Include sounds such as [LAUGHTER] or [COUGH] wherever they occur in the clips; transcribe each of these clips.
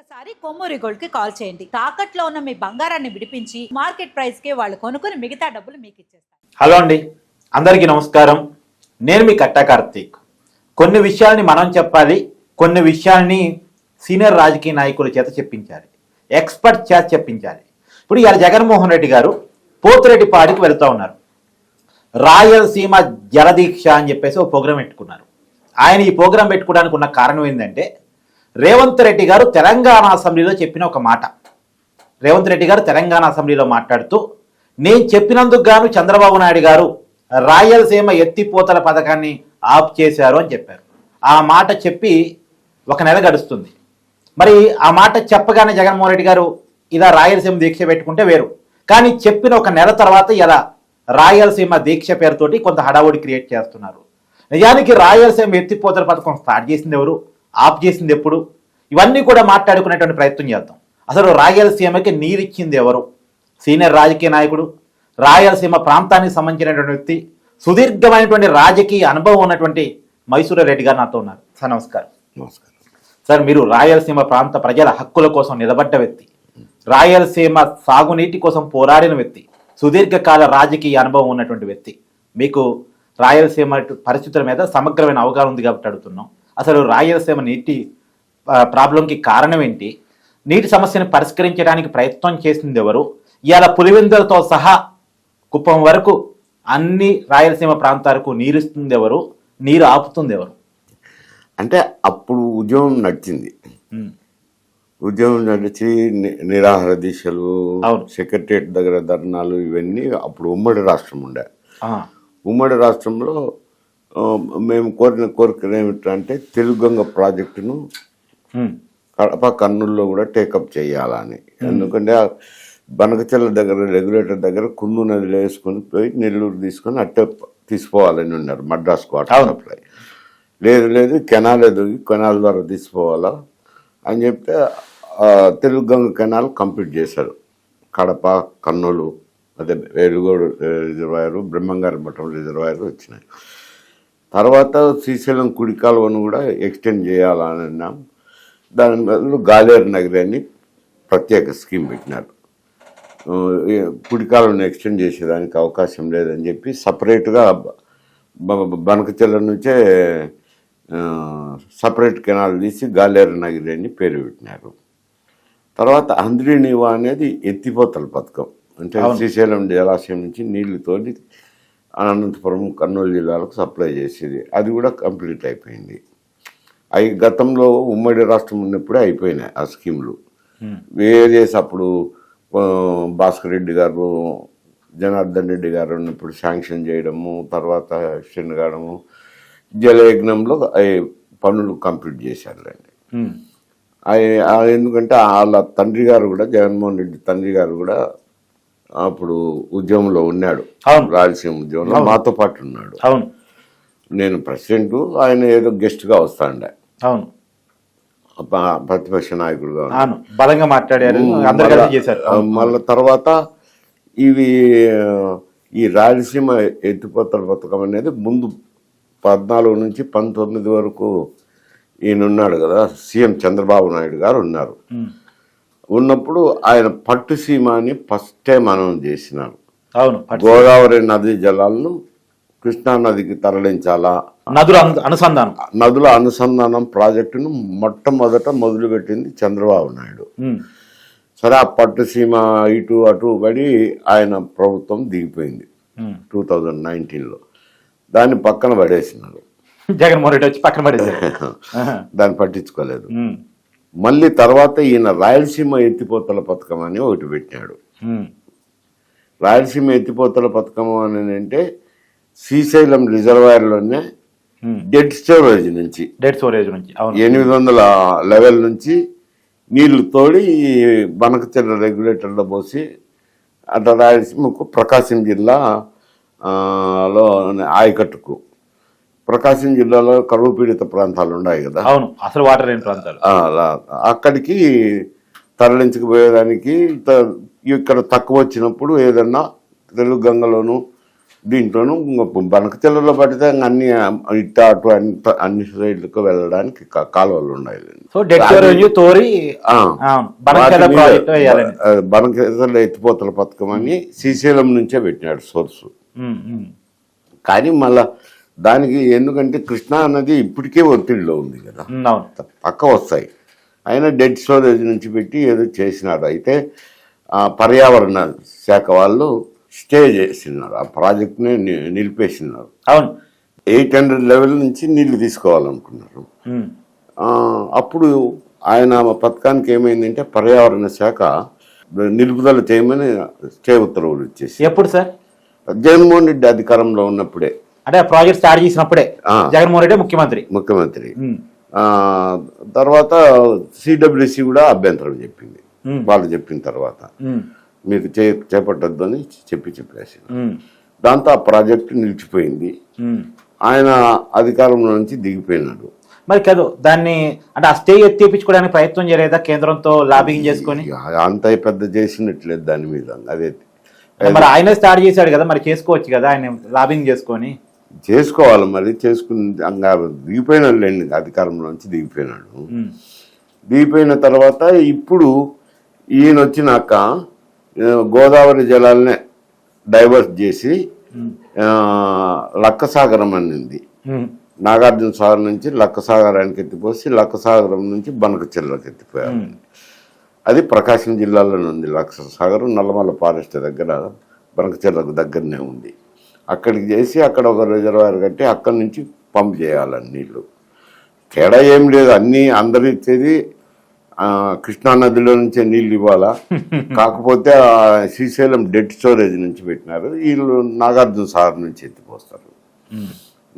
ఒక్కసారి కొమ్మూరి గోల్డ్కి కాల్ చేయండి. తాకట్లో ఉన్న మీ బంగారాన్ని విడిపించి మార్కెట్ ప్రైస్కి వాళ్ళు కొనుక్కుని మిగతా డబ్బులు మీకు ఇచ్చేస్తారు. హలో అండి. అందరికీ నమస్కారం. నేను మీ కట్టా కార్తీక్. కొన్ని విషయాల్ని మనం చెప్పాలి కొన్ని విషయాల్ని సీనియర్ రాజకీయ నాయకుల చేత చెప్పించాలి ఎక్స్పర్ట్ చేత చెప్పించాలి. ఇప్పుడు ఇవాళ జగన్మోహన్ రెడ్డి గారు పోతిరెడ్డిపాడికి వెళ్తూ ఉన్నారు. రాయలసీమ జలదీక్ష అని చెప్పేసి ఒక ప్రోగ్రాం పెట్టుకున్నారు. ఆయన ఈ ప్రోగ్రాం పెట్టుకోవడానికి ఉన్న కారణం ఏంటంటే రేవంత్ రెడ్డి గారు తెలంగాణ అసెంబ్లీలో చెప్పిన ఒక మాట. రేవంత్ రెడ్డి గారు తెలంగాణ అసెంబ్లీలో మాట్లాడుతూ నేను చెప్పినందుకు గాను చంద్రబాబు నాయుడు గారు రాయలసీమ ఎత్తిపోతల పథకాన్ని ఆఫ్ చేశారు అని చెప్పారు. ఆ మాట చెప్పి ఒక నెల గడుస్తుంది. మరి ఆ మాట చెప్పగానే జగన్మోహన్ రెడ్డి గారు ఇలా రాయలసీమ దీక్ష పెట్టుకుంటే వేరు. కానీ చెప్పిన ఒక నెల తర్వాత ఇలా రాయలసీమ దీక్ష పేరుతోటి కొంత హడావుడి క్రియేట్ చేస్తున్నారు. నిజానికి రాయలసీమ ఎత్తిపోతల పథకం స్టార్ట్ చేసింది ఎవరు? ఆఫ్ చేసింది ఎప్పుడు? ఇవన్నీ కూడా మాట్లాడుకునేటువంటి ప్రయత్నం చేద్దాం. అసలు రాయలసీమకి నీరిచ్చింది ఎవరు? సీనియర్ రాజకీయ నాయకుడు రాయలసీమ ప్రాంతానికి సంబంధించినటువంటి వ్యక్తి సుదీర్ఘమైనటువంటి రాజకీయ అనుభవం ఉన్నటువంటి మైసూర రెడ్డి గారు నాతో ఉన్నారు. సార్ నమస్కారం. నమస్కారం. సార్ మీరు రాయలసీమ ప్రాంత ప్రజల హక్కుల కోసం నిలబడ్డ వ్యక్తి రాయలసీమ సాగునీటి కోసం పోరాడిన వ్యక్తి సుదీర్ఘకాల రాజకీయ అనుభవం ఉన్నటువంటి వ్యక్తి మీకు రాయలసీమ పరిస్థితుల మీద సమగ్రమైన అవగాహన ఉంది కాబట్టి అడుగుతున్నాం. అసలు రాయలసీమ నీటి ప్రాబ్లంకి కారణం ఏంటి? నీటి సమస్యను పరిష్కరించడానికి ప్రయత్నం చేసింది ఎవరు? ఇవాళ పులివెందులతో సహా కుప్పం వరకు అన్ని రాయలసీమ ప్రాంతాలకు నీరుస్తుంది ఎవరు? నీరు ఆపుతుంది ఎవరు? అంటే అప్పుడు ఉద్యమం నడిచింది. ఉద్యమం నడిచి నిరాహార దీక్షలు. సెక్రటరియట్ దగ్గర ధర్నాలు ఇవన్నీ అప్పుడు ఉమ్మడి రాష్ట్రం ఉండే. ఉమ్మడి రాష్ట్రంలో మేము కోరిన కోరిక ఏమిటంటే తెలుగంగ ప్రాజెక్టును కడప కర్నూలులో కూడా టేకప్ చేయాలని. ఎందుకంటే బనకచెల్ల దగ్గర రెగ్యులేటర్ దగ్గర కుందు నదిలో వేసుకొని పోయి నెల్లూరు తీసుకొని అట్టే తీసుకోవాలని ఉన్నారు మద్రాస్. సప్లై. లేదు లేదు కెనాల్ ఎదుగు కెనాల్ ద్వారా తీసుకోవాలా అని చెప్తే ఆ, తెలుగు గంగ కెనాల్ కంప్లీట్ చేశారు. కడప కర్నూలు అదే వెలుగోడు రిజర్వాయర్ బ్రహ్మంగారి మఠం రిజర్వాయర్ వచ్చినాయి. తర్వాత శ్రీశైలం కుడి కాలువను కూడా ఎక్స్టెండ్ చేయాలని అన్నాం. దాని బదులు గాలేరు నగరి అని ప్రత్యేక స్కీమ్ పెట్టినారు. కుడి కాలువను ఎక్స్టెండ్ చేసేదానికి అవకాశం లేదని చెప్పి సపరేట్గా బనకచెల్ల నుంచే సపరేట్ కెనాల్ తీసి గాలేరు నగరి అని పేరు పెట్టినారు. తర్వాత అంద్రినివా అనేది ఎత్తిపోతల పథకం. అంటే శ్రీశైలం జలాశయం నుంచి నీళ్ళు తోడి అనంతపురం కర్నూలు జిల్లాలకు సప్లై చేసేది. అది కూడా కంప్లీట్ అయిపోయింది. అవి గతంలో ఉమ్మడి రాష్ట్రం ఉన్నప్పుడే అయిపోయినాయి ఆ స్కీములు. ఉమ్, వేరియస్ అప్పుడు భాస్కర్ రెడ్డి గారు జనార్దన్ రెడ్డి గారు ఉన్నప్పుడు శాంక్షన్ చేయడము తర్వాత ఎక్స్టెండ్ కావడము జలయజ్ఞంలో అవి పనులు కంప్లీట్ చేశారులేండి ఎందుకంటే వాళ్ళ తండ్రి గారు కూడా జగన్మోహన్ రెడ్డి తండ్రి గారు కూడా అప్పుడు ఉద్యమంలో ఉన్నాడు. రాయలసీమ ఉద్యమంలో మాతో పాటు ఉన్నాడు. అవును. నేను ప్రెసిడెంట్ ఆయన ఏదో గెస్ట్గా వస్తాండే. అవును. ప్రతిపక్ష నాయకుడుగా బలంగా మాట్లాడారు. మళ్ళీ తర్వాత ఇవి ఈ రాయలసీమ ఎత్తిపోతల పథకం అనేది ముందు పద్నాలుగు నుంచి పంతొమ్మిది వరకు ఈయన ఉన్నాడు కదా సీఎం చంద్రబాబు నాయుడు గారు ఉన్నారు. ఉన్నప్పుడు ఆయన పట్టుసీమ అని ఫస్ట్ టైం అనౌన్స్ చేసినారు. అవును గోదావరి నది జలాలను కృష్ణా నదికి తరలించాలా? నదుల అను- అనుసంధానం. నదుల అనుసంధానం ప్రాజెక్టును మొట్టమొదట మొదలుపెట్టింది చంద్రబాబు నాయుడు. సరే ఆ పట్టుసీమ ఇటు అటు పడి ఆయన ప్రభుత్వం దిగిపోయింది. టూ థౌజండ్ నైన్టీన్లో దాన్ని పక్కన పడేసినారు. జగన్మోహన్ రెడ్డి వచ్చి పక్కన పడేశారు. [LAUGHS] ఆహా. దాన్ని పట్టించుకోలేదు. మళ్ళీ తర్వాత ఈయన రాయలసీమ ఎత్తిపోతల పథకం అని ఒకటి పెట్టాడు. రాయలసీమ ఎత్తిపోతల పథకం అని అంటే శ్రీశైలం రిజర్వాయర్లోనే. డెడ్ స్టోరేజ్ నుంచి డేట్ స్టోరేజ్ నుంచి ఎనిమిది వందల లెవెల్ నుంచి నీళ్ళు తోడి బనకచెర్ల రెగ్యులేటర్లో పోసి అట్లా రాయలసీమకు ప్రకాశం జిల్లా ఆ, లో ఆయకట్టుకు ప్రకాశం జిల్లాలో కరువు పీడిత ప్రాంతాలు ఉన్నాయి కదా. అవును అసలు వాటర్ లేని ప్రాంతాలు. అక్కడికి తరలించుకుపోయేదానికి ఇక్కడ తక్కువ వచ్చినప్పుడు ఏదన్నా తెలుగు గంగలోను దీంట్లోనూ బనకచెల్లలో పడితే అన్ని ఇటు అటు అన్ని అన్ని సైడ్లకు వెళ్ళడానికి కాలువలు ఉన్నాయి. తోరి బనకచెర్ల ఎత్తిపోతల పథకం అని శ్రీశైలం నుంచే పెట్టినాడు సోర్సు. కానీ మళ్ళా దానికి ఎందుకంటే కృష్ణా నది ఇప్పటికే ఒత్తిడిలో ఉంది కదా. పక్క వస్తాయి. అయినా డెడ్ స్టోరేజ్ నుంచి పెట్టి ఏదో చేసినారు. అయితే ఆ, పర్యావరణ శాఖ వాళ్ళు స్టే చేసినారు. ఆ ప్రాజెక్ట్ని ని- నిలిపేసినారు. అవును. ఎయిట్ హండ్రెడ్ లెవెల్ నుంచి నీళ్ళు తీసుకోవాలనుకున్నారు. అప్పుడు ఆయన పథకానికి ఏమైందంటే పర్యావరణ శాఖ నిలుపుదల చేయమని స్టే ఉత్తర్వులు ఇచ్చేసి ఎప్పుడు సార్? జగన్మోహన్ రెడ్డి అధికారంలో ఉన్నప్పుడే. అంటే ఆ ప్రాజెక్ట్ స్టార్ట్ చేసినప్పుడే. జగన్మోహన్ రెడ్డి ముఖ్యమంత్రి. ముఖ్యమంత్రి. తర్వాత సిడబ్ల్యూసి కూడా అభ్యంతరం చెప్పింది. వాళ్ళు చెప్పిన తర్వాత. చే చేపట్టద్దు అని చెప్పి చెప్పేసి దాంతో ఆ ప్రాజెక్టు నిలిచిపోయింది. ఆయన అధికారంలో నుంచి దిగిపోయినాడు. మరి కాదు దాన్ని అంటే ఆ స్టే ఎత్తిపించుకోవడానికి ప్రయత్నం చేయలేదా కేంద్రంతో లాబింగ్ చేసుకొని? అంత పెద్ద చేసినట్లేదు దాని మీద. అదే. మరి ఆయనే స్టార్ట్ చేశాడు కదా మరి చేసుకోవచ్చు కదా ఆయన లాబింగ్ చేసుకొని? చేసుకోవాలి మరి చేసుకుని అంగా దిగిపోయినాడు లేండి అధికారంలో నుంచి దిగిపోయినాడు. దిగిపోయిన తర్వాత ఇప్పుడు ఈయన వచ్చినాక గోదావరి జలాలనే డైవర్ట్ చేసి లక్కసాగరం అనింది నాగార్జున సాగర్ నుంచి లక్కసాగరానికి ఎత్తిపోసి లక్కసాగరం నుంచి బనకచెర్లకు ఎత్తిపోయారు. అది ప్రకాశం జిల్లాలోనే ఉంది. లక్కసాగరం నల్లమల్ల ఫారెస్ట్ దగ్గర బనకచెర్లకు దగ్గరనే ఉంది. అక్కడికి చేసి అక్కడ ఒక రిజర్వాయర్ కట్టి అక్కడి నుంచి పంప్ చేయాలని నీళ్ళు. తేడా ఏం లేదు అన్నీ అందరు ఇచ్చేది ఆ, కృష్ణా నదిలో నుంచే నీళ్ళు ఇవ్వాలా? [LAUGHS] కాకపోతే శ్రీశైలం డెడ్ స్టోరేజ్ నుంచి పెట్టినారు వీళ్ళు నాగార్జున సాగర్ నుంచి ఎత్తిపోస్తారు.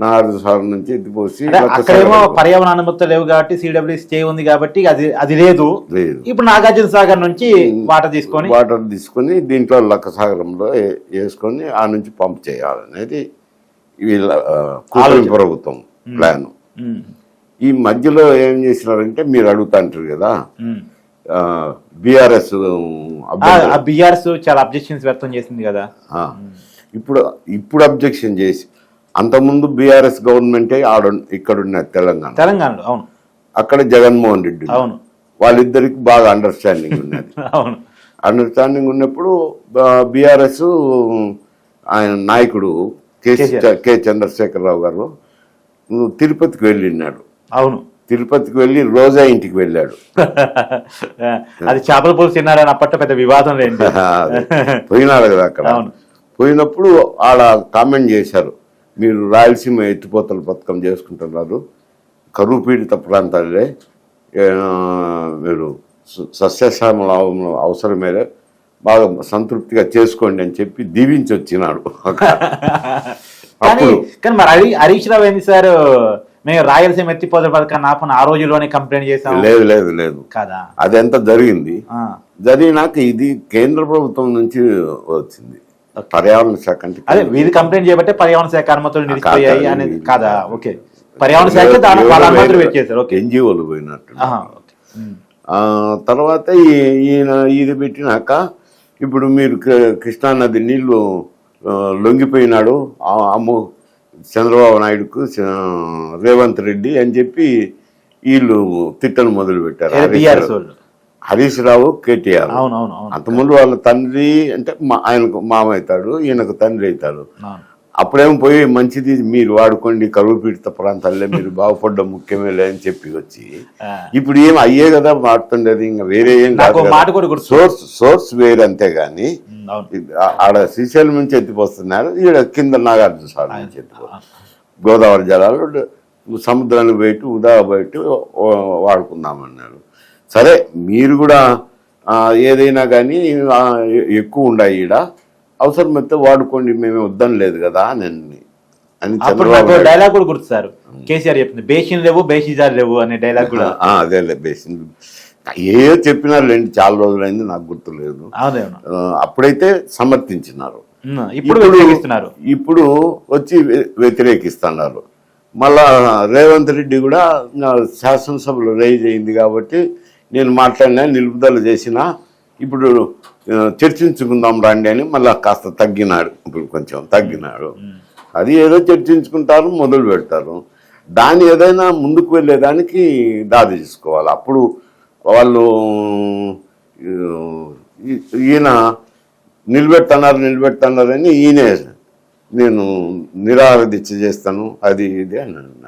నాగార్జున సాగర్ నుంచి ఎత్తిపోసి అక్కడేమో పర్యావరణ అనుమతులు లేవు కాబట్టి సిడబ్ల్యూ స్టే ఉంది కాబట్టి అది అది లేదు. లేదు. ఇప్పుడు నాగార్జున సాగర్ నుంచి వాటర్ తీసుకొని వాటర్ తీసుకొని దీంట్లో లక్కసాగరంలో ఏ- వేసుకొని ఆ నుంచి పంప్ చేయాలనేది వీళ్ళ కూటమి. ప్రభుత్వం ప్లాన్. ఈ మధ్యలో ఏం చేసినారంటే మీరు అడుగుతాంటారు కదా ఉమ్. బీఆర్ఎస్ బిఆర్ఎస్ చాలా అబ్జెక్షన్స్ వ్యక్తం చేసింది కదా. ఇప్పుడు ఇప్పుడు అబ్జెక్షన్ చేసి అంతకుముందు బీఆర్ఎస్ గవర్నమెంటే ఆడ ఇక్కడ ఉన్న తెలంగాణ. తెలంగాణలో అవును. అక్కడ జగన్మోహన్ రెడ్డి అవును. వాళ్ళిద్దరికి బాగా అండర్స్టాండింగ్ [LAUGHS] ఉన్నది. అవును. అండర్స్టాండింగ్ ఉన్నప్పుడు బీఆర్ఎస్ ఆయన నాయకుడు కె చంద్రశేఖరరావు గారు తిరుపతికి వెళ్ళినాడు. అవును. తిరుపతికి వెళ్ళి రోజా ఇంటికి వెళ్ళాడు. [LAUGHS] అది చేపల పులుసు తిన్నారని అప్పట్లో పెద్ద వివాదం లేండి [LAUGHS] పోయినాడు కదా అక్కడ. అవును. పోయినప్పుడు ఆడ కామెంట్ చేశారు. మీరు రాయలసీమ ఎత్తిపోతల పథకం చేసుకుంటున్నారు. కరువు పీడిత ప్రాంతాలే. మీరు సస్యశ్యామల అవ- అవసరమే బాగా సంతృప్తిగా చేసుకోండి అని చెప్పి దీవించి వచ్చినాడు [LAUGHS] కానీ మరి హరి హరీష్ రావు ఏంది సార్? మేము రాయలసీమ ఎత్తిపోతల పథకాన్ని ఆపని ఆ రోజుల్లోనే కంప్లైంట్ చేసాం లేదు లేదు లేదు. కదా. అదంతా జరిగింది. జరిగినాక ఇది కేంద్ర ప్రభుత్వం నుంచి వచ్చింది. పర్యావరణ శాఖ అంటే అదే వీధి కంప్లైంట్ చేయబట్టే పర్యావరణ శాఖ అనుమతులు నిలిచిపోయాయి అనేది కాదా? ఓకే పర్యావరణ శాఖ దాని అనుమతులు ఓకే ఎన్జిఓలు పోయినట్టు. ఆ, తర్వాత ఈయన ఇది పెట్టినాక ఇప్పుడు మీరు కృష్ణానది నీళ్ళు లొంగిపోయినాడు. అమ్ము చంద్రబాబు నాయుడుకు రేవంత్ రెడ్డి అని చెప్పి వీళ్ళు తిట్టను మొదలు పెట్టారు హరీష్ రావు- కేటీఆర్. అంతకుముందు వాళ్ళ తండ్రి అంటే మా- ఆయనకు మామ అవుతాడు ఈయనకు తండ్రి అవుతాడు. అప్పుడేమో పోయి మంచిది మీరు వాడుకోండి కరువు పీడిత ప్రాంతాల్లో మీరు బాగుపడ్డం ముఖ్యమేలే అని చెప్పి వచ్చి. ఇప్పుడు ఏం అయ్యే కదా మాడుతుండేది ఇంకా వేరే ఏం కాదు సోర్స్ సోర్స్ వేరు అంతే గాని ఆడ శ్రీశైలం నుంచి ఎత్తిపోస్తున్నారు ఈడ కింద నాగార్జున నుంచి ఎత్తిపోతున్నారు గోదావరి జలాలు సముద్రాన్ని బయట ఉదా బయట వాడుకుందామన్నారు. సరే మీరు కూడా ఏదైనా కానీ ఎక్కువ ఉన్నాయి ఈడ. అవసరమైతే వాడుకోండి మేము వద్దని లేదు కదా అని అప్పుడు నాకు డైలాగ్ కూడా గుర్తు సార్. కేసీఆర్ చెప్పింది బేసిన్ లేవు బేసిజార్ లేవు అనే డైలాగ్ కూడా. అదేలే బేసింది ఏ చెప్పినారులేండి చాలా రోజులైంది నాకు గుర్తులేదు అవును ఆ, అప్పుడైతే సమర్థించినారు. ఇప్పుడు ఇప్పుడు వచ్చి వ్య- వ్యతిరేకిస్తున్నారు. మళ్ళా రేవంత్ రెడ్డి కూడా శాసనసభలో రైజ్ అయింది కాబట్టి నేను మాట్లాడినా నిలుపుదల చేసిన ఇప్పుడు చర్చించుకుందాం రండి అని మళ్ళీ కాస్త తగ్గినాడు. ఇప్పుడు కొంచెం తగ్గినాడు. అది ఏదో చర్చించుకుంటారు మొదలు పెడతారు. దాన్ని ఏదైనా ముందుకు వెళ్ళేదానికి దారి తీసుకోవాలి. అప్పుడు వాళ్ళు ఈ- ఈయన నిలబెడుతున్నారు నిలబెడుతున్నారని ఈయనే నేను నిరాహార దీక్ష చేస్తాను. అది ఇది అని అన్నారు.